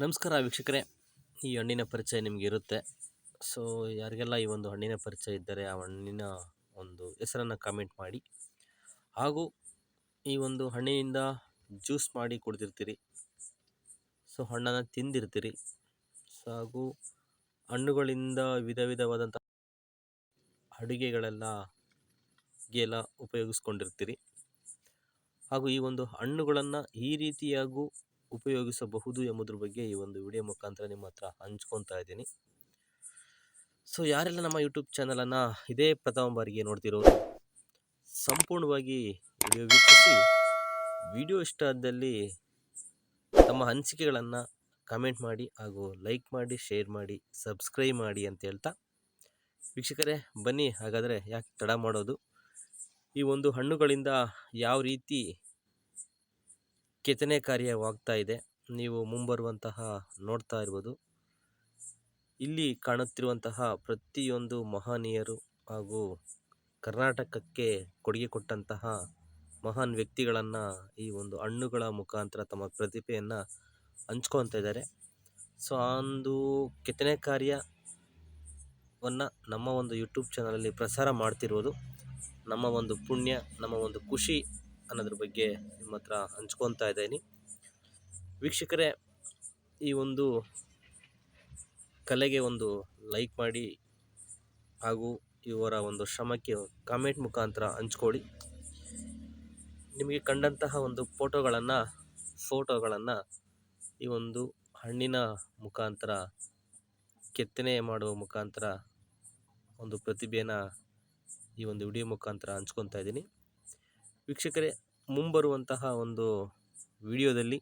ನಮಸ್ಕಾರ ವೀಕ್ಷಕರೇ. ಈ ಹಣ್ಣಿನ ಪರಿಚಯ ನಿಮಗೆ ಇರುತ್ತೆ. ಸೊ ಯಾರಿಗೆಲ್ಲ ಈ ಒಂದು ಹಣ್ಣಿನ ಪರಿಚಯ ಇದ್ದರೆ ಆ ಹಣ್ಣಿನ ಒಂದು ಹೆಸರನ್ನು ಕಾಮೆಂಟ್ ಮಾಡಿ. ಹಾಗೂ ಈ ಒಂದು ಹಣ್ಣಿನಿಂದ ಜ್ಯೂಸ್ ಮಾಡಿ ಕುಡಿದಿರ್ತೀರಿ. ಸೊ ಹಣ್ಣನ್ನು ತಿಂದಿರ್ತೀರಿ. ಹಾಗೂ ಹಣ್ಣುಗಳಿಂದ ವಿಧ ವಿಧವಾದಂಥ ಅಡುಗೆಗಳೆಲ್ಲ ಎಲ್ಲ ಉಪಯೋಗಿಸ್ಕೊಂಡಿರ್ತೀರಿ. ಹಾಗೂ ಈ ಒಂದು ಹಣ್ಣುಗಳನ್ನು ಈ ರೀತಿಯಾಗೂ ಉಪಯೋಗಿಸಬಹುದು ಎಂಬುದ್ರ ಬಗ್ಗೆ ಈ ಒಂದು ವಿಡಿಯೋ ಮುಖಾಂತರ ನಿಮ್ಮ ಹತ್ರ ಹಂಚ್ಕೊತಾ ಇದ್ದೀನಿ. ಸೊ ಯಾರೆಲ್ಲ ನಮ್ಮ ಯೂಟ್ಯೂಬ್ ಚಾನಲನ್ನು ಇದೇ ಪ್ರಥಮ ಬಾರಿಗೆ ನೋಡ್ತಿರೋದು ಸಂಪೂರ್ಣವಾಗಿ ವಿಡಿಯೋ ವೀಕ್ಷಿಸಿ, ವಿಡಿಯೋ ಇಷ್ಟ ಆದಲ್ಲಿ ತಮ್ಮ ಹಂಚಿಕೆಗಳನ್ನು ಕಮೆಂಟ್ ಮಾಡಿ ಹಾಗೂ ಲೈಕ್ ಮಾಡಿ ಶೇರ್ ಮಾಡಿ ಸಬ್ಸ್ಕ್ರೈಬ್ ಮಾಡಿ ಅಂತ ಹೇಳ್ತಾ, ವೀಕ್ಷಕರೇ ಬನ್ನಿ ಹಾಗಾದರೆ ಯಾಕೆ ತಡ ಮಾಡೋದು? ಈ ಒಂದು ಹಣ್ಣುಗಳಿಂದ ಯಾವ ರೀತಿ ಕೆತ್ತನೆ ಕಾರ್ಯವಾಗ್ತಾ ಇದೆ. ನೀವು ಮುಂಬರುವಂತಹ ನೋಡ್ತಾ ಇರ್ಬೋದು. ಇಲ್ಲಿ ಕಾಣುತ್ತಿರುವಂತಹ ಪ್ರತಿಯೊಂದು ಮಹನೀಯರು ಹಾಗೂ ಕರ್ನಾಟಕಕ್ಕೆ ಕೊಡುಗೆ ಕೊಟ್ಟಂತಹ ಮಹಾನ್ ವ್ಯಕ್ತಿಗಳನ್ನು ಈ ಒಂದು ಹಣ್ಣುಗಳ ಮುಖಾಂತರ ತಮ್ಮ ಪ್ರತಿಭೆಯನ್ನು ಹಂಚ್ಕೊತಾ ಇದ್ದಾರೆ. ಸೊ, ಆ ಒಂದು ಕೆತ್ತನೆ ಕಾರ್ಯವನ್ನು ನಮ್ಮ ಒಂದು ಯೂಟ್ಯೂಬ್ ಚಾನಲಲ್ಲಿ ಪ್ರಸಾರ ಮಾಡ್ತಿರೋದು ನಮ್ಮ ಒಂದು ಪುಣ್ಯ, ನಮ್ಮ ಒಂದು ಖುಷಿ ಅನ್ನೋದ್ರ ಬಗ್ಗೆ ನಿಮ್ಮ ಹತ್ರ ಹಂಚ್ಕೊತಾ ಇದ್ದೀನಿ. ವೀಕ್ಷಕರೇ, ಈ ಒಂದು ಕಲೆಗೆ ಒಂದು ಲೈಕ್ ಮಾಡಿ ಹಾಗೂ ಇವರ ಒಂದು ಶ್ರಮಕ್ಕೆ ಕಾಮೆಂಟ್ ಮುಖಾಂತರ ಹಂಚ್ಕೊಳ್ಳಿ. ನಿಮಗೆ ಕಂಡಂತಹ ಒಂದು ಫೋಟೋಗಳನ್ನು ಫೋಟೋಗಳನ್ನು ಈ ಒಂದು ಹಣ್ಣಿನ ಮುಖಾಂತರ, ಕೆತ್ತನೆ ಮಾಡುವ ಮುಖಾಂತರ, ಒಂದು ಪ್ರತಿಭೆಯನ್ನು ಈ ಒಂದು ವಿಡಿಯೋ ಮುಖಾಂತರ ಹಂಚ್ಕೊತಾ ಇದ್ದೀನಿ. ವೀಕ್ಷಕರೇ, ಮುಂಬರುವಂತಹ ಒಂದು ವಿಡಿಯೋದಲ್ಲಿ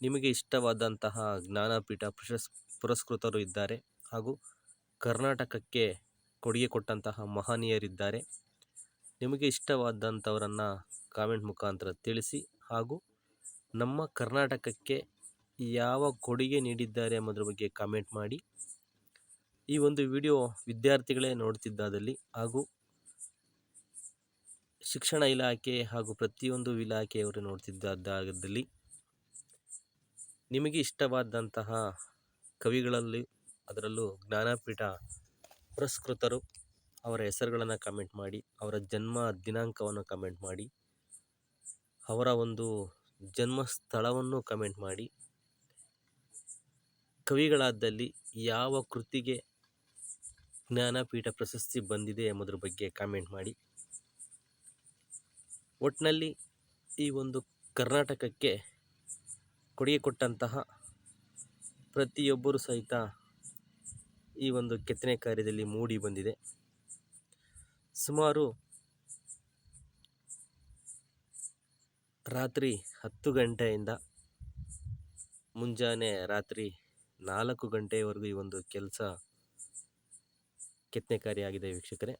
ನಿಮಗೆ ಇಷ್ಟವಾದಂತಹ ಜ್ಞಾನಪೀಠ ಪ್ರಶಸ್, ಪುರಸ್ಕೃತರು ಇದ್ದಾರೆ ಹಾಗೂ ಕರ್ನಾಟಕಕ್ಕೆ ಕೊಡುಗೆ ಕೊಟ್ಟಂತಹ ಮಹನೀಯರಿದ್ದಾರೆ. ನಿಮಗೆ ಇಷ್ಟವಾದಂಥವರನ್ನು ಕಾಮೆಂಟ್ ಮುಖಾಂತರ ತಿಳಿಸಿ ಹಾಗೂ ನಮ್ಮ ಕರ್ನಾಟಕಕ್ಕೆ ಯಾವ ಕೊಡುಗೆ ನೀಡಿದ್ದಾರೆ ಎಂಬುದ್ರ ಬಗ್ಗೆ ಕಾಮೆಂಟ್ ಮಾಡಿ. ಈ ಒಂದು ವಿಡಿಯೋ ವಿದ್ಯಾರ್ಥಿಗಳೇ ನೋಡ್ತಿದ್ದಾದಲ್ಲಿ ಹಾಗೂ ಶಿಕ್ಷಣ ಇಲಾಖೆ ಹಾಗೂ ಪ್ರತಿಯೊಂದು ಇಲಾಖೆಯವರು ನೋಡ್ತಿದ್ದಾಗದಲ್ಲಿ ನಿಮಗೆ ಇಷ್ಟವಾದಂತಹ ಕವಿಗಳಲ್ಲಿ ಅದರಲ್ಲೂ ಜ್ಞಾನಪೀಠ ಪುರಸ್ಕೃತರು ಅವರ ಹೆಸರುಗಳನ್ನು ಕಮೆಂಟ್ ಮಾಡಿ, ಅವರ ಜನ್ಮ ದಿನಾಂಕವನ್ನು ಕಮೆಂಟ್ ಮಾಡಿ, ಅವರ ಒಂದು ಜನ್ಮ ಸ್ಥಳವನ್ನು ಕಮೆಂಟ್ ಮಾಡಿ, ಕವಿಗಳಾದಲ್ಲಿ ಯಾವ ಕೃತಿಗೆ ಜ್ಞಾನಪೀಠ ಪ್ರಶಸ್ತಿ ಬಂದಿದೆ ಎಂಬುದ್ರ ಬಗ್ಗೆ ಕಾಮೆಂಟ್ ಮಾಡಿ. ಒಟ್ಟಿನಲ್ಲಿ ಈ ಒಂದು ಕರ್ನಾಟಕಕ್ಕೆ ಕೊಡುಗೆ ಕೊಟ್ಟಂತಹ ಪ್ರತಿಯೊಬ್ಬರು ಸಹಿತ ಈ ಒಂದು ಕೆತ್ತನೆ ಕಾರ್ಯದಲ್ಲಿ ಮೂಡಿ ಬಂದಿದೆ. ಸುಮಾರು ರಾತ್ರಿ ಹತ್ತು ಗಂಟೆಯಿಂದ ಮುಂಜಾನೆ ರಾತ್ರಿ ನಾಲ್ಕು ಗಂಟೆವರೆಗೂ ಈ ಒಂದು ಕೆಲಸ ಕೆತ್ತನೆ ಕಾರ್ಯ ಆಗಿದೆ ವೀಕ್ಷಕರೇ.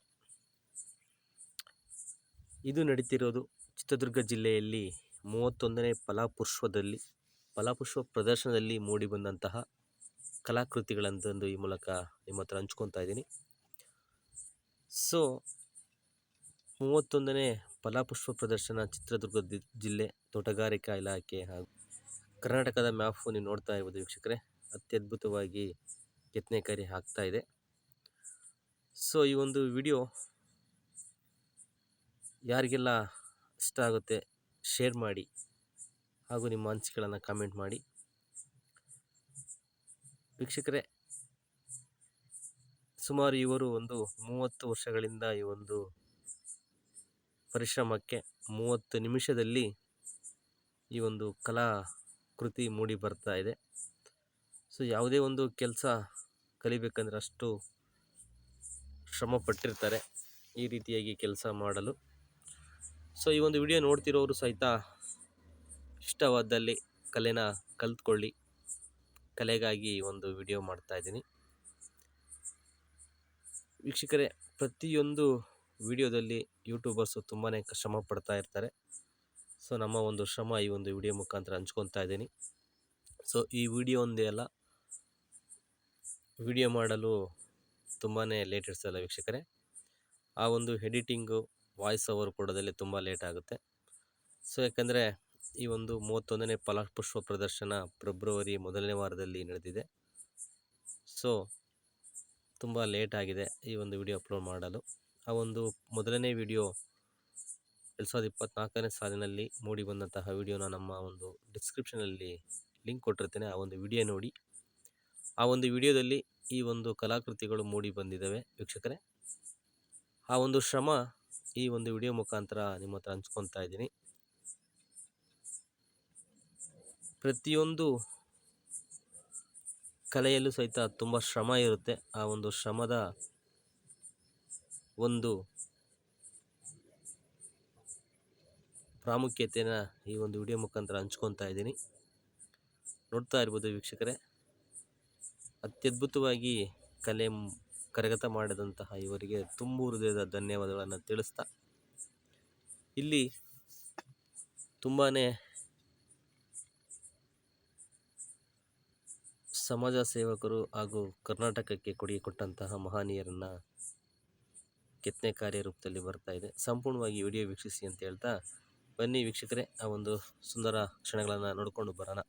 ಇದು ನಡೀತಿರೋದು ಚಿತ್ರದುರ್ಗ ಜಿಲ್ಲೆಯಲ್ಲಿ ಮೂವತ್ತೊಂದನೇ ಫಲಪುಷ್ಪದಲ್ಲಿ, ಫಲಪುಷ್ಪ ಪ್ರದರ್ಶನದಲ್ಲಿ ಮೂಡಿಬಂದಂತಹ ಕಲಾಕೃತಿಗಳಂತಂದು ಈ ಮೂಲಕ ನಿಮ್ಮ ಹತ್ರ ಹಂಚ್ಕೊತಾ ಇದ್ದೀನಿ. ಸೊ ಮೂವತ್ತೊಂದನೇ ಫಲಪುಷ್ಪ ಪ್ರದರ್ಶನ ಚಿತ್ರದುರ್ಗ ಜಿಲ್ಲೆ ತೋಟಗಾರಿಕಾ ಇಲಾಖೆ ಹಾಗೂ ಕರ್ನಾಟಕದ ಮ್ಯಾಪು ನೀವು ನೋಡ್ತಾ ಇರ್ಬೋದು ವೀಕ್ಷಕರೇ. ಅತ್ಯದ್ಭುತವಾಗಿ ಕೆತ್ತನೆ ಕಾರ್ಯ ಆಗ್ತಾ ಇದೆ. ಸೊ ಈ ಒಂದು ವಿಡಿಯೋ ಯಾರಿಗೆಲ್ಲ ಇಷ್ಟ ಆಗುತ್ತೆ ಶೇರ್ ಮಾಡಿ ಹಾಗೂ ನಿಮ್ಮ ಅನಿಸಿಕೆಗಳನ್ನು ಕಾಮೆಂಟ್ ಮಾಡಿ. ವೀಕ್ಷಕರೇ, ಸುಮಾರು ಇವರು ಒಂದು ಮೂವತ್ತು ವರ್ಷಗಳಿಂದ ಈ ಒಂದು ಪರಿಶ್ರಮಕ್ಕೆ ಮೂವತ್ತು ನಿಮಿಷದಲ್ಲಿ ಈ ಒಂದು ಕಲಾ ಕೃತಿ ಮೂಡಿ ಬರ್ತಾ ಇದೆ. ಸೊ, ಯಾವುದೇ ಒಂದು ಕೆಲಸ ಕಲಿಬೇಕಂದ್ರೆ ಅಷ್ಟು ಶ್ರಮ ಪಟ್ಟಿರ್ತಾರೆ ಈ ರೀತಿಯಾಗಿ ಕೆಲಸ ಮಾಡಲು. ಸೊ ಈ ಒಂದು ವಿಡಿಯೋ ನೋಡ್ತಿರೋರು ಸಹಿತ ಇಷ್ಟವಾದಲ್ಲಿ ಕಲೆನ ಕಲ್ತ್ಕೊಳ್ಳಿ. ಕಲೆಗಾಗಿ ಒಂದು ವಿಡಿಯೋ ಮಾಡ್ತಾ ಇದ್ದೀನಿ. ವೀಕ್ಷಕರೇ, ಪ್ರತಿಯೊಂದು ವಿಡಿಯೋದಲ್ಲಿ ಯೂಟ್ಯೂಬರ್ಸು ತುಂಬಾ ಶ್ರಮ ಪಡ್ತಾ ಇರ್ತಾರೆ. ಸೊ ನಮ್ಮ ಒಂದು ಶ್ರಮ ಈ ಒಂದು ವಿಡಿಯೋ ಮುಖಾಂತರ ಹಂಚ್ಕೊತಾ ಇದ್ದೀನಿ. ಸೊ ಈ ವಿಡಿಯೋ ಒಂದೇ ಅಲ್ಲ ವಿಡಿಯೋ ಮಾಡಲು ತುಂಬಾ ಲೇಟ್ ಇಡ್ಸಲ್ಲ ವೀಕ್ಷಕರೇ. ಆ ಒಂದು ಎಡಿಟಿಂಗು ವಾಯ್ಸ್ ಓವರ್ ಕೊಡೋದಲ್ಲಿ ತುಂಬ ಲೇಟ್ ಆಗುತ್ತೆ. ಸೊ ಯಾಕಂದರೆ ಈ ಒಂದು ಮೂವತ್ತೊಂದನೇ ಫಲಪುಷ್ಪ ಪ್ರದರ್ಶನ ಫೆಬ್ರವರಿ ಮೊದಲನೇ ವಾರದಲ್ಲಿ ನಡೆದಿದೆ. ಸೊ ತುಂಬ ಲೇಟ್ ಆಗಿದೆ ಈ ಒಂದು ವಿಡಿಯೋ ಅಪ್ಲೋಡ್ ಮಾಡಲು. ಆ ಒಂದು ಮೊದಲನೇ ವಿಡಿಯೋ ಎರಡು ಸಾವಿರದ ಇಪ್ಪತ್ತ್ನಾಲ್ಕನೇ ಸಾಲಿನಲ್ಲಿ ಮೂಡಿ ಬಂದಂತಹ ವಿಡಿಯೋನ ನಮ್ಮ ಒಂದು ಡಿಸ್ಕ್ರಿಪ್ಷನಲ್ಲಿ ಲಿಂಕ್ ಕೊಟ್ಟಿರ್ತೇನೆ. ಆ ಒಂದು ವಿಡಿಯೋ ನೋಡಿ. ಆ ಒಂದು ವಿಡಿಯೋದಲ್ಲಿ ಈ ಒಂದು ಕಲಾಕೃತಿಗಳು ಮೂಡಿ ಬಂದಿದ್ದಾವೆ, ವೀಕ್ಷಕರೇ. ಆ ಒಂದು ಶ್ರಮ ಈ ಒಂದು ವಿಡಿಯೋ ಮುಖಾಂತರ ನಿಮ್ಮ ಹತ್ರ ಹಂಚ್ಕೊತಾ ಇದ್ದೀನಿ. ಪ್ರತಿಯೊಂದು ಕಲೆಯಲ್ಲೂ ಸಹಿತ ತುಂಬ ಶ್ರಮ ಇರುತ್ತೆ. ಆ ಒಂದು ಶ್ರಮದ ಒಂದು ಪ್ರಾಮುಖ್ಯತೆಯನ್ನು ಈ ಒಂದು ವಿಡಿಯೋ ಮುಖಾಂತರ ಹಂಚ್ಕೊತಾ ಇದ್ದೀನಿ. ನೋಡ್ತಾ ಇರ್ಬೋದು ವೀಕ್ಷಕರೇ. ಅತ್ಯದ್ಭುತವಾಗಿ ಕಲೆ ಕರಗತ ಮಾಡಿದಂತಹ ಇವರಿಗೆ ತುಂಬು ಹೃದಯದ ಧನ್ಯವಾದಗಳನ್ನು ತಿಳಿಸ್ತಾ ಇಲ್ಲಿ ತುಂಬಾ ಸಮಾಜ ಸೇವಕರು ಹಾಗೂ ಕರ್ನಾಟಕಕ್ಕೆ ಕೊಡುಗೆ ಕೊಟ್ಟಂತಹ ಮಹನೀಯರನ್ನು ಕೆತ್ತನೆ ಕಾರ್ಯ ರೂಪದಲ್ಲಿ ಬರ್ತಾ ಇದೆ. ಸಂಪೂರ್ಣವಾಗಿ ವಿಡಿಯೋ ವೀಕ್ಷಿಸಿ ಅಂತ ಹೇಳ್ತಾ ಬನ್ನಿ ವೀಕ್ಷಕರೇ, ಆ ಒಂದು ಸುಂದರ ಕ್ಷಣಗಳನ್ನು ನೋಡಿಕೊಂಡು ಬರೋಣ.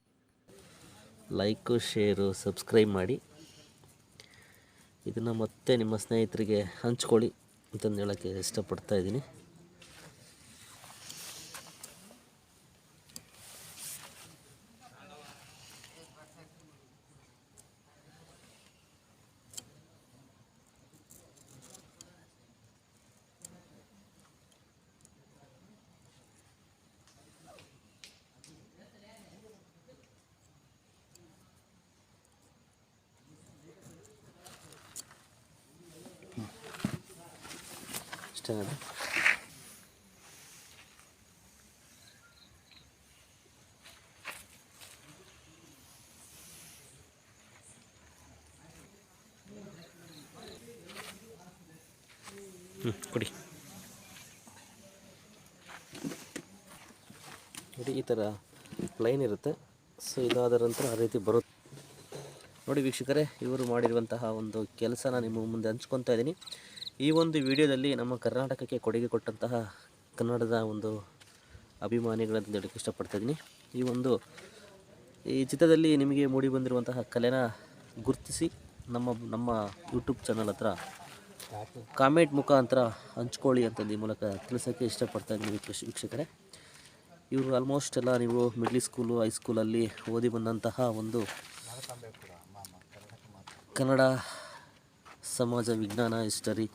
ಲೈಕು ಶೇರು ಸಬ್ಸ್ಕ್ರೈಬ್ ಮಾಡಿ. ಇದನ್ನು ಮತ್ತೆ ನಿಮ್ಮ ಸ್ನೇಹಿತರಿಗೆ ಹಂಚ್ಕೊಳ್ಳಿ ಅಂತಂದು ಹೇಳೋಕ್ಕೆ ಇಷ್ಟಪಡ್ತಾ ಇದ್ದೀನಿ. ಕೊಡಿ. ನೋಡಿ, ಈ ಥರ ಲೈನ್ ಇರುತ್ತೆ. ಸೊ ಇದಾದ ನಂತರ ಆ ರೀತಿ ಬರುತ್ತೆ. ನೋಡಿ, ವೀಕ್ಷಕರೇ, ಇವರು ಮಾಡಿರುವಂತಹ ಒಂದು ಕೆಲಸನ ನಿಮ್ಮ ಮುಂದೆ ಹಂಚ್ಕೊತಾ ಇದ್ದೀನಿ. ಈ ಒಂದು ವಿಡಿಯೋದಲ್ಲಿ ನಮ್ಮ ಕರ್ನಾಟಕಕ್ಕೆ ಕೊಡುಗೆ ಕೊಟ್ಟಂತಹ ಕನ್ನಡದ ಒಂದು ಅಭಿಮಾನಿಗಳಂತ ಹೇಳಕ್ಕೆ ಇಷ್ಟಪಡ್ತಾ ಇದ್ದೀನಿ. ಈ ಒಂದು, ಈ ಚಿತ್ರದಲ್ಲಿ ನಿಮಗೆ ಮೂಡಿ ಬಂದಿರುವಂತಹ ಕಲೆನ ಗುರುತಿಸಿ ನಮ್ಮ ನಮ್ಮ ಯೂಟ್ಯೂಬ್ ಚಾನಲ್ ಹತ್ರ ಕಾಮೆಂಟ್ ಮುಖಾಂತರ ಹಂಚ್ಕೊಳ್ಳಿ ಅಂತಂದು ಈ ಮೂಲಕ ತಿಳಿಸೋಕ್ಕೆ ಇಷ್ಟಪಡ್ತಾ ಇದ್ದೀನಿ ವೀಕ್ಷ ವೀಕ್ಷಕರೇ. ಇವರು ಆಲ್ಮೋಸ್ಟ್ ಎಲ್ಲ ನೀವು ಮಿಡ್ಲ್ ಸ್ಕೂಲು ಹೈಸ್ಕೂಲಲ್ಲಿ ಓದಿ ಬಂದಂತಹ ಒಂದು ಕನ್ನಡ ಸಮಾಜ ವಿಜ್ಞಾನ ಹಿಸ್ಟರಿ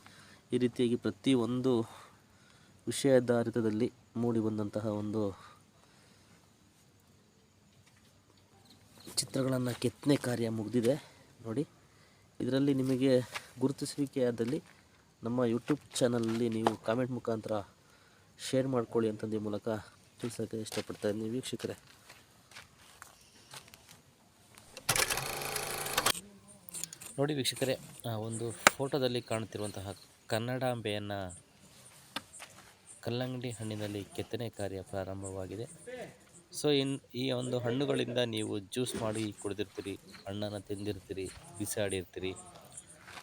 ಈ ರೀತಿಯಾಗಿ ಪ್ರತಿಯೊಂದು ವಿಷಯಾಧಾರಿತದಲ್ಲಿ ಮೂಡಿ ಬಂದಂತಹ ಒಂದು ಚಿತ್ರಗಳನ್ನು ಕೆತ್ತನೆ ಕಾರ್ಯ ಮುಗಿದಿದೆ. ನೋಡಿ. ಇದರಲ್ಲಿ ನಿಮಗೆ ಗುರುತಿಸುವಿಕೆಯಾದಲ್ಲಿ ನಮ್ಮ ಯೂಟ್ಯೂಬ್ ಚಾನಲಲ್ಲಿ ನೀವು ಕಾಮೆಂಟ್ ಮುಖಾಂತರ ಶೇರ್ ಮಾಡ್ಕೊಳ್ಳಿ ಅಂತಂದು ಮೂಲಕ ತಿಳಿಸೋಕ್ಕೆ ಇಷ್ಟಪಡ್ತಾ ಇದ್ದೀನಿ ವೀಕ್ಷಕರೇ. ನೋಡಿ ವೀಕ್ಷಕರೇ, ಆ ಒಂದು ಫೋಟೋದಲ್ಲಿ ಕಾಣುತ್ತಿರುವಂತಹ ಕನ್ನಡಾಂಬೆಯನ್ನು ಕಲ್ಲಂಗಡಿ ಹಣ್ಣಿನಲ್ಲಿ ಕೆತ್ತನೆ ಕಾರ್ಯ ಪ್ರಾರಂಭವಾಗಿದೆ. ಸೊ ಇನ್ ಈ ಒಂದು ಹಣ್ಣುಗಳಿಂದ ನೀವು ಜ್ಯೂಸ್ ಮಾಡಿ ಕುಡಿದಿರ್ತೀರಿ, ಹಣ್ಣನ್ನು ತಿಂದಿರ್ತೀರಿ, ಬಿಸಾಡಿರ್ತೀರಿ,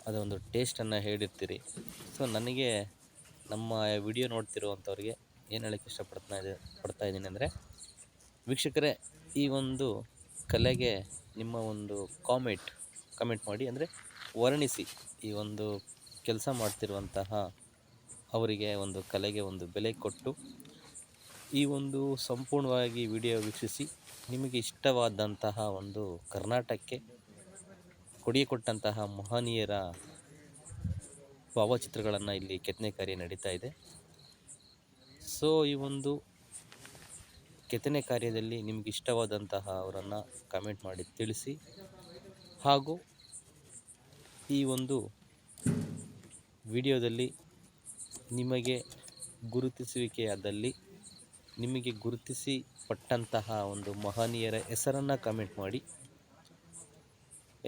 ಅದೊಂದು ಟೇಸ್ಟನ್ನು ಹೇಳಿರ್ತೀರಿ. ಸೊ ನನಗೆ ನಮ್ಮ ವಿಡಿಯೋ ನೋಡ್ತಿರುವಂಥವ್ರಿಗೆ ಏನು ಹೇಳಕ್ಕೆ ಇಷ್ಟಪಡ್ತಾ ಇದೆ ಪಡ್ತಾ ಇದ್ದೀನಿ ಅಂದರೆ, ವೀಕ್ಷಕರೇ, ಈ ಒಂದು ಕಲೆಗೆ ನಿಮ್ಮ ಒಂದು ಕಾಮೆಂಟ್ ಕಮೆಂಟ್ ಮಾಡಿ ಅಂದರೆ ವರ್ಣಿಸಿ ಈ ಒಂದು ಕೆಲಸ ಮಾಡ್ತಿರುವಂತಹ ಅವರಿಗೆ ಒಂದು ಕಲೆಗೆ ಒಂದು ಬೆಲೆ ಕೊಟ್ಟು ಈ ಒಂದು ಸಂಪೂರ್ಣವಾಗಿ ವಿಡಿಯೋ ವೀಕ್ಷಿಸಿ ನಿಮಗೆ ಇಷ್ಟವಾದಂತಹ ಒಂದು ಕರ್ನಾಟಕಕ್ಕೆ ಕೊಡುಗೆ ಕೊಟ್ಟಂತಹ ಮಹನೀಯರ ಭಾವಚಿತ್ರಗಳನ್ನು ಇಲ್ಲಿ ಕೆತ್ತನೆ ಕಾರ್ಯ ನಡೀತಾ ಇದೆ. ಸೊ ಈ ಒಂದು ಕೆತ್ತನೆ ಕಾರ್ಯದಲ್ಲಿ ನಿಮಗೆ ಇಷ್ಟವಾದಂತಹ ಅವರನ್ನು ಕಮೆಂಟ್ ಮಾಡಿ ತಿಳಿಸಿ ಹಾಗೂ ಈ ಒಂದು ವಿಡಿಯೋದಲ್ಲಿ ನಿಮಗೆ ಗುರುತಿಸುವಿಕೆಯಾದಲ್ಲಿ ನಿಮಗೆ ಗುರುತಿಸಿ ಪಟ್ಟಂತಹ ಒಂದು ಮಹನೀಯರ ಹೆಸರನ್ನು ಕಮೆಂಟ್ ಮಾಡಿ.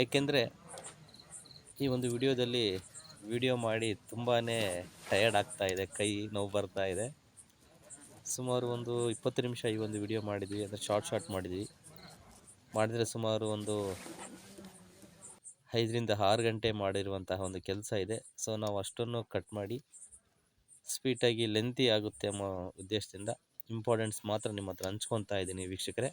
ಏಕೆಂದರೆ ಈ ಒಂದು ವಿಡಿಯೋದಲ್ಲಿ ವಿಡಿಯೋ ಮಾಡಿ ತುಂಬಾ ಟಯರ್ಡ್ ಆಗ್ತಾ ಇದೆ, ಕೈ ನೋವು ಬರ್ತಾ ಇದೆ. ಸುಮಾರು ಒಂದು ಇಪ್ಪತ್ತು ನಿಮಿಷ ಈ ಒಂದು ವಿಡಿಯೋ ಮಾಡಿದ್ವಿ, ಅಂದರೆ ಶಾರ್ಟ್ ಶಾರ್ಟ್ ಮಾಡಿದ್ವಿ. ಮಾಡಿದರೆ ಸುಮಾರು ಒಂದು ಐದರಿಂದ ಆರು ಗಂಟೆ ಮಾಡಿರುವಂತಹ ಒಂದು ಕೆಲಸ ಇದೆ. ಸೊ ನಾವು ಅಷ್ಟನ್ನು ಕಟ್ ಮಾಡಿ ಸ್ವೀಟಾಗಿ ಲೆಂತಿ ಆಗುತ್ತೆ ಅನ್ನೋ ಉದ್ದೇಶದಿಂದ ಇಂಪಾರ್ಟೆಂಟ್ಸ್ ಮಾತ್ರ ನಿಮ್ಮ ಹತ್ರ ಹಂಚ್ಕೊತಾ ಇದ್ದೀನಿ ವೀಕ್ಷಕರೇ.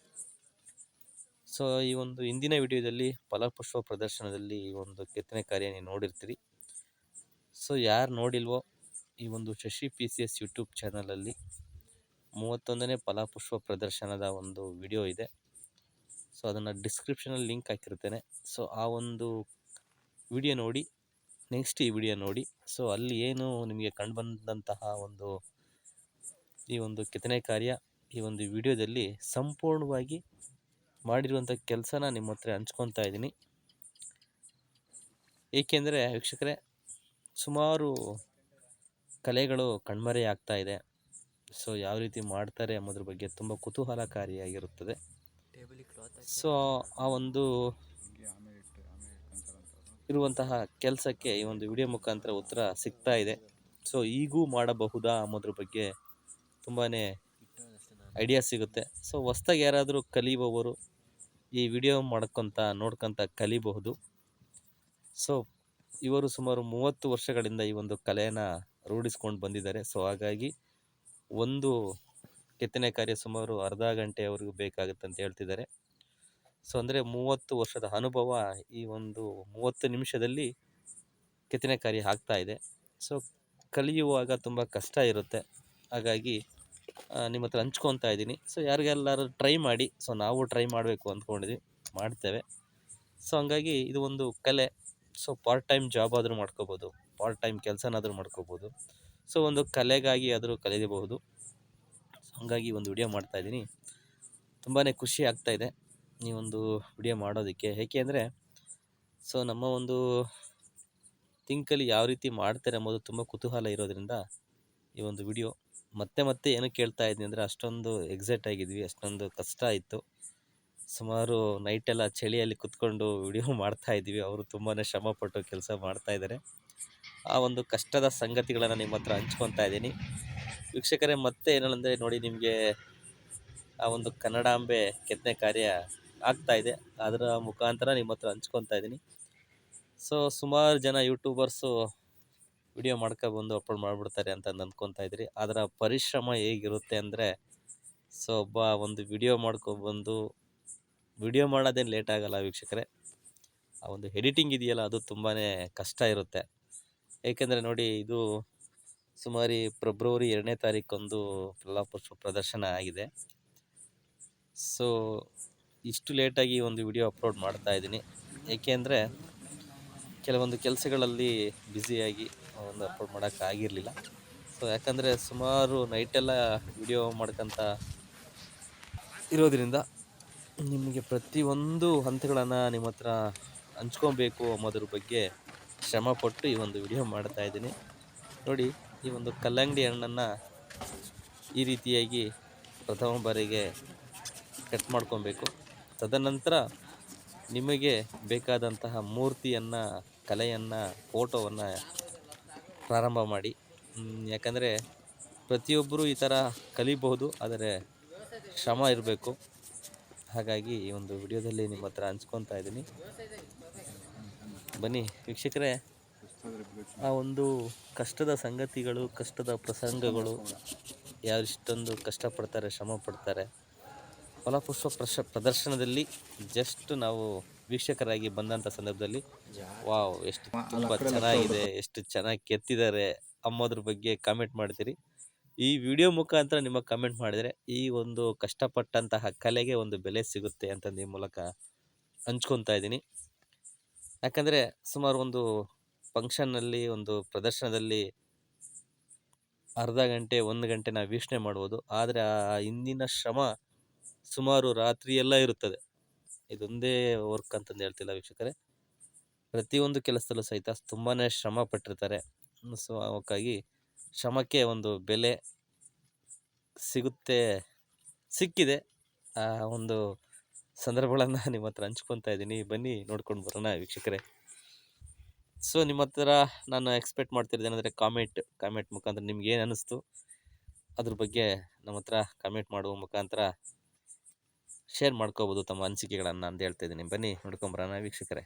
ಸೊ ಈ ಒಂದು ಇಂದಿನ ವಿಡಿಯೋದಲ್ಲಿ ಫಲಪುಷ್ಪ ಪ್ರದರ್ಶನದಲ್ಲಿ ಈ ಒಂದು ಕೆತ್ತನೆ ಕಾರ್ಯ ನೀವು ನೋಡಿರ್ತೀರಿ. ಸೊ ಯಾರು ನೋಡಿಲ್ವೋ ಈ ಒಂದು Shashi P C S YouTube ಚಾನಲಲ್ಲಿ ಮೂವತ್ತೊಂದನೇ ಫಲಪುಷ್ಪ ಪ್ರದರ್ಶನದ ಒಂದು ವಿಡಿಯೋ ಇದೆ. ಸೊ ಅದನ್ನು ಡಿಸ್ಕ್ರಿಪ್ಷನಲ್ಲಿ ಲಿಂಕ್ ಹಾಕಿರ್ತೇನೆ. ಸೊ ಆ ಒಂದು ವಿಡಿಯೋ ನೋಡಿ ನೆಕ್ಸ್ಟ್ ಈ ವಿಡಿಯೋ ನೋಡಿ. ಸೊ ಅಲ್ಲಿ ಏನು ನಿಮಗೆ ಕಂಡುಬಂದಂತಹ ಒಂದು ಈ ಒಂದು ಕೆತ್ತನೆ ಕಾರ್ಯ ಈ ಒಂದು ವಿಡಿಯೋದಲ್ಲಿ ಸಂಪೂರ್ಣವಾಗಿ ಮಾಡಿರುವಂಥ ಕೆಲಸನ ನಿಮ್ಮ ಹತ್ರ ಹಂಚ್ಕೊತಾ ಇದ್ದೀನಿ. ಏಕೆಂದರೆ ವೀಕ್ಷಕರೇ, ಸುಮಾರು ಕಲೆಗಳು ಕಣ್ಮರೆ ಆಗ್ತಾ ಇದೆ. ಸೊ ಯಾವ ರೀತಿ ಮಾಡ್ತಾರೆ ಅನ್ನೋದ್ರ ಬಗ್ಗೆ ತುಂಬ ಕುತೂಹಲಕಾರಿಯಾಗಿರುತ್ತದೆ. ಸೊ ಆ ಒಂದು ಇರುವಂತಹ ಕೆಲಸಕ್ಕೆ ಈ ಒಂದು ವಿಡಿಯೋ ಮುಖಾಂತರ ಉತ್ತರ ಸಿಗ್ತಾ ಇದೆ. ಸೊ ಈಗೂ ಮಾಡಬಹುದಾ ಅನ್ನೋದ್ರ ಬಗ್ಗೆ ತುಂಬಾ ಐಡಿಯಾ ಸಿಗುತ್ತೆ. ಸೊ ಹೊಸ್ದಾಗಿ ಯಾರಾದರೂ ಕಲಿಯುವವರು ಈ ವಿಡಿಯೋ ಮಾಡ್ಕೊತ, ನೋಡ್ಕೊತ ಕಲಿಬಹುದು. ಸೊ ಇವರು ಸುಮಾರು ಮೂವತ್ತು ವರ್ಷಗಳಿಂದ ಈ ಒಂದು ಕಲೆಯನ್ನು ರೂಢಿಸ್ಕೊಂಡು ಬಂದಿದ್ದಾರೆ. ಸೊ ಹಾಗಾಗಿ ಒಂದು ಕೆತ್ತನೆ ಕಾರ್ಯ ಸುಮಾರು ಅರ್ಧ ಗಂಟೆ ಗಂಟೆವರೆಗೂ ಬೇಕಾಗುತ್ತೆ ಅಂತ ಹೇಳ್ತಿದ್ದಾರೆ. ಸೊ ಅಂದರೆ ಮೂವತ್ತು ವರ್ಷದ ಅನುಭವ ಈ ಒಂದು ಮೂವತ್ತು ನಿಮಿಷದಲ್ಲಿ ಕೆತ್ತನೆ ಕಾರ್ಯ ಆಗ್ತಾ ಇದೆ. ಸೊ ಕಲಿಯುವಾಗ ತುಂಬ ಕಷ್ಟ ಇರುತ್ತೆ. ಹಾಗಾಗಿ ನಿಮ್ಮ ಹತ್ರ ಹಂಚ್ಕೊತಾ ಇದ್ದೀನಿ. ಸೊ ಯಾರಿಗೆಲ್ಲರೂ ಟ್ರೈ ಮಾಡಿ. ಸೊ ನಾವು ಟ್ರೈ ಮಾಡಬೇಕು ಅಂದ್ಕೊಂಡಿದ್ವಿ. ಮಾಡ್ತೇವೆ. ಸೊ ಹಂಗಾಗಿ ಇದು ಒಂದು ಕಲೆ. ಸೊ ಪಾರ್ಟ್ ಟೈಮ್ ಜಾಬ್ ಆದರೂ ಮಾಡ್ಕೋಬೋದು. ಪಾರ್ಟ್ ಟೈಮ್ ಕೆಲಸನಾದರೂ ಮಾಡ್ಕೋಬೋದು. ಸೊ ಒಂದು ಕಲೆಗಾಗಿ ಆದರೂ ಕಲಿಯಬಹುದು. ಹಂಗಾಗಿ ಒಂದು ವಿಡಿಯೋ ಮಾಡ್ತಾಯಿದ್ದೀನಿ ತುಂಬಾ ಖುಷಿ ಆಗ್ತಾಯಿದೆ ಈ ಒಂದು ವಿಡಿಯೋ ಮಾಡೋದಕ್ಕೆ. ಏಕೆ ಅಂದರೆ ಸೊ ನಮ್ಮ ಒಂದು ತಿಂಕಲ್ಲಿ ಯಾವ ರೀತಿ ಮಾಡ್ತಾರೆ ಅನ್ನೋದು ತುಂಬ ಕುತೂಹಲ ಇರೋದರಿಂದ ಈ ಒಂದು ವಿಡಿಯೋ ಮತ್ತೆ ಮತ್ತೆ ಏನು ಕೇಳ್ತಾ ಇದ್ದೀನಿ ಅಂದರೆ ಅಷ್ಟೊಂದು ಎಕ್ಸೈಟ್ ಆಗಿದ್ವಿ, ಅಷ್ಟೊಂದು ಕಷ್ಟ ಇತ್ತು ಸುಮಾರು ನೈಟೆಲ್ಲ ಚಳಿಯಲ್ಲಿ ಕುತ್ಕೊಂಡು ವಿಡಿಯೋ ಮಾಡ್ತಾ ಇದ್ದೀವಿ ಅವರು ತುಂಬಾ ಶ್ರಮಪಟ್ಟು ಕೆಲಸ ಮಾಡ್ತಾ ಇದ್ದಾರೆ ಆ ಒಂದು ಕಷ್ಟದ ಸಂಗತಿಗಳನ್ನು ನಿಮ್ಮ ಹತ್ರ ಹಂಚ್ಕೊತಾ ಇದ್ದೀನಿ. ವೀಕ್ಷಕರೇ, ಮತ್ತೆ ಏನಂದರೆ ನೋಡಿ, ನಿಮಗೆ ಆ ಒಂದು ಕನ್ನಡಾಂಬೆ ಕೆತ್ತನೆ ಕಾರ್ಯ ಆಗ್ತಾ ಇದೆ. ಅದರ ಮುಖಾಂತರ ನಿಮ್ಮ ಹತ್ರ ಹಂಚ್ಕೊತಾ ಇದ್ದೀನಿ. ಸೊ ಸುಮಾರು ಜನ ಯೂಟ್ಯೂಬರ್ಸು ವಿಡಿಯೋ ಮಾಡ್ಕೊಬಂದು ಅಪ್ಲೋಡ್ ಮಾಡಿಬಿಡ್ತಾರೆ ಅಂತ ಅಂದ್ಕೊತಾ ಇದ್ರಿ. ಅದರ ಪರಿಶ್ರಮ ಹೇಗಿರುತ್ತೆ ಅಂದರೆ, ಸೊ ಒಬ್ಬ ಒಂದು ವಿಡಿಯೋ ಮಾಡ್ಕೊಬಂದು ವಿಡಿಯೋ ಮಾಡೋದೇನು ಲೇಟ್ ಆಗಲ್ಲ ವೀಕ್ಷಕರೇ. ಆ ಒಂದು ಎಡಿಟಿಂಗ್ ಇದೆಯಲ್ಲ, ಅದು ತುಂಬಾ ಕಷ್ಟ ಇರುತ್ತೆ. ಏಕೆಂದರೆ ನೋಡಿ, ಇದು ಸುಮಾರು ಫೆಬ್ರವರಿ ಎರಡನೇ ತಾರೀಕೊಂದು ಫಲಪುಷ್ಪ ಪ್ರದರ್ಶನ ಆಗಿದೆ. ಸೊ, ಇಷ್ಟು ಲೇಟಾಗಿ ಒಂದು ವಿಡಿಯೋ ಅಪ್ಲೋಡ್ ಮಾಡ್ತಾ ಇದ್ದೀನಿ. ಏಕೆಂದರೆ ಕೆಲವೊಂದು ಕೆಲಸಗಳಲ್ಲಿ ಬ್ಯುಸಿಯಾಗಿ ಒಂದು ಅಪ್ಲೋಡ್ ಮಾಡೋಕ್ಕಾಗಿರಲಿಲ್ಲ ಸೊ ಯಾಕಂದರೆ ಸುಮಾರು ನೈಟೆಲ್ಲ ವಿಡಿಯೋ ಮಾಡ್ಕೊತ ಇರೋದರಿಂದ ನಿಮಗೆ ಪ್ರತಿಯೊಂದು ಹಂತಗಳನ್ನು ನಿಮ್ಮ ಹತ್ರ ಹಂಚ್ಕೊಬೇಕು ಅನ್ನೋದ್ರ ಬಗ್ಗೆ ಶ್ರಮಪಟ್ಟು ಈ ಒಂದು ವಿಡಿಯೋ ಮಾಡ್ತಾ ಇದ್ದೀನಿ. ನೋಡಿ, ಈ ಒಂದು ಕಲ್ಲಂಗಡಿ ಹಣ್ಣನ್ನು ಈ ರೀತಿಯಾಗಿ ಪ್ರಥಮ ಬಾರಿಗೆ ಕಟ್ ಮಾಡ್ಕೊಬೇಕು. ತದನಂತರ ನಿಮಗೆ ಬೇಕಾದಂತಹ ಮೂರ್ತಿಯನ್ನು, ಕಲೆಯನ್ನು ಫೋಟೋವನ್ನು ಪ್ರಾರಂಭ ಮಾಡಿ. ಯಾಕಂದರೆ ಪ್ರತಿಯೊಬ್ಬರು ಈ ಥರ ಕಲಿಬಹುದು, ಆದರೆ ಶ್ರಮ ಇರಬೇಕು. ಹಾಗಾಗಿ ಈ ಒಂದು ವಿಡಿಯೋದಲ್ಲಿ ನಿಮ್ಮ ಹತ್ರ ಹಂಚ್ಕೊತಾ ಇದ್ದೀನಿ. ಬನ್ನಿ, ವೀಕ್ಷಕರೇ, ಆ ಒಂದು ಕಷ್ಟದ ಸಂಗತಿಗಳು, ಕಷ್ಟದ ಪ್ರಸಂಗಗಳು ಯಾರಿಷ್ಟೊಂದು ಕಷ್ಟಪಡ್ತಾರೆ, ಶ್ರಮ ಪಡ್ತಾರೆ, ಫಲಪುಷ್ಪ ಪ್ರಶ, ಪ್ರದರ್ಶನದಲ್ಲಿ ಜಸ್ಟ್ ನಾವು ವೀಕ್ಷಕರಾಗಿ ಬಂದಂಥ ಸಂದರ್ಭದಲ್ಲಿ ವಾವ್ ಎಷ್ಟು ತುಂಬ ಚೆನ್ನಾಗಿದೆ ಎಷ್ಟು ಚೆನ್ನಾಗಿ ಕೆತ್ತಿದ್ದಾರೆ ಅಮ್ಮೋದ್ರ ಬಗ್ಗೆ ಕಾಮೆಂಟ್ ಮಾಡ್ತೀರಿ. ಈ ವಿಡಿಯೋ ಮುಖಾಂತರ ನಿಮಗೆ ಕಮೆಂಟ್ ಮಾಡಿದರೆ ಈ ಒಂದು ಕಷ್ಟಪಟ್ಟಂತಹ ಕಲೆಗೆ ಒಂದು ಬೆಲೆ ಸಿಗುತ್ತೆ ಅಂತ ನಿಮ್ಮ ಮೂಲಕ ಹಂಚ್ಕೊತಾ ಇದ್ದೀನಿ. ಯಾಕಂದರೆ ಸುಮಾರು ಒಂದು ಫಂಕ್ಷನ್ನಲ್ಲಿ ಒಂದು ಪ್ರದರ್ಶನದಲ್ಲಿ ಅರ್ಧ ಗಂಟೆ ಒಂದು ಗಂಟೆ ನಾವು ವೀಕ್ಷಣೆ ಮಾಡ್ಬೋದು. ಆದರೆ ಆ ಹಿಂದಿನ ಶ್ರಮ ಸುಮಾರು ರಾತ್ರಿ ಎಲ್ಲ ಇರುತ್ತದೆ. ಇದೊಂದೇ ವರ್ಕ್ ಅಂತಂದು ಹೇಳ್ತಿಲ್ಲ ವೀಕ್ಷಕರೇ. ಪ್ರತಿಯೊಂದು ಕೆಲಸದಲ್ಲೂ ಸಹಿತ ತುಂಬಾ ಶ್ರಮ ಪಟ್ಟಿರ್ತಾರೆ. ಸೊ, ಅವಕ್ಕಾಗಿ ಶ್ರಮಕ್ಕೆ ಒಂದು ಬೆಲೆ ಸಿಗುತ್ತೆ, ಸಿಕ್ಕಿದೆ. ಆ ಒಂದು ಸಂದರ್ಭಗಳನ್ನು ನಿಮ್ಮ ಹತ್ರ ಹಂಚ್ಕೊತಾ ಇದ್ದೀನಿ. ಬನ್ನಿ, ನೋಡ್ಕೊಂಡು ಬರೋಣ ವೀಕ್ಷಕರೇ. ಸೊ, ನಿಮ್ಮ ಹತ್ರ ನಾನು ಎಕ್ಸ್ಪೆಕ್ಟ್ ಮಾಡ್ತಿರೋದೇನೆಂದರೆ ಕಾಮೆಂಟ್ ಕಾಮೆಂಟ್ ಮುಖಾಂತರ ನಿಮ್ಗೆ ಏನು ಅನ್ನಿಸ್ತು ಅದ್ರ ಬಗ್ಗೆ ನಮ್ಮ ಹತ್ರ ಕಾಮೆಂಟ್ ಮಾಡುವ ಮುಖಾಂತರ ಶೇರ್ ಮಾಡ್ಕೋಬೋದು ತಮ್ಮ ಅನಿಸಿಕೆಗಳನ್ನು ಅಂತ ಹೇಳ್ತಾ ಇದ್ದೀನಿ. ಬನ್ನಿ ನೋಡ್ಕೊಂಬರೋಣ ವೀಕ್ಷಕರೇ.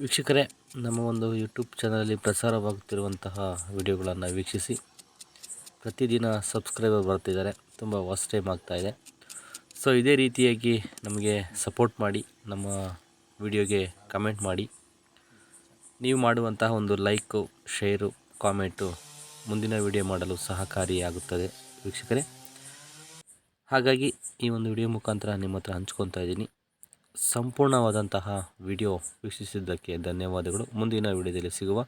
ವೀಕ್ಷಕರೇ, ನಮ್ಮ ಒಂದು ಯೂಟ್ಯೂಬ್ ಚಾನಲಲ್ಲಿ ಪ್ರಸಾರವಾಗುತ್ತಿರುವಂತಹ ವಿಡಿಯೋಗಳನ್ನು ವೀಕ್ಷಿಸಿ, ಪ್ರತಿದಿನ ಸಬ್ಸ್ಕ್ರೈಬರ್ ಬರ್ತಿದ್ದಾರೆ, ತುಂಬ ವಾಚ್ ಟೈಮ್ ಆಗ್ತಾಯಿದೆ ಸೊ ಇದೇ ರೀತಿಯಾಗಿ ನಮಗೆ ಸಪೋರ್ಟ್ ಮಾಡಿ, ನಮ್ಮ ವಿಡಿಯೋಗೆ ಕಮೆಂಟ್ ಮಾಡಿ. ನೀವು ಮಾಡುವಂತಹ ಒಂದು ಲೈಕು ಶೇರು ಕಾಮೆಂಟು ಮುಂದಿನ ವಿಡಿಯೋ ಮಾಡಲು ಸಹಕಾರಿಯಾಗುತ್ತದೆ ವೀಕ್ಷಕರೇ. ಹಾಗಾಗಿ ಈ ಒಂದು ವಿಡಿಯೋ ಮುಖಾಂತರ ನಿಮ್ಮ ಹತ್ರ ಹಂಚ್ಕೊತಾ ಇದ್ದೀನಿ. ಸಂಪೂರ್ಣವಾದಂತಹ ವಿಡಿಯೋ ವೀಕ್ಷಿಸಿದ್ದಕ್ಕೆ ಧನ್ಯವಾದಗಳು. ಮುಂದಿನ ವಿಡಿಯೋದಲ್ಲಿ ಸಿಗುವ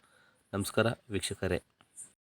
ನಮಸ್ಕಾರ ವೀಕ್ಷಕರೇ.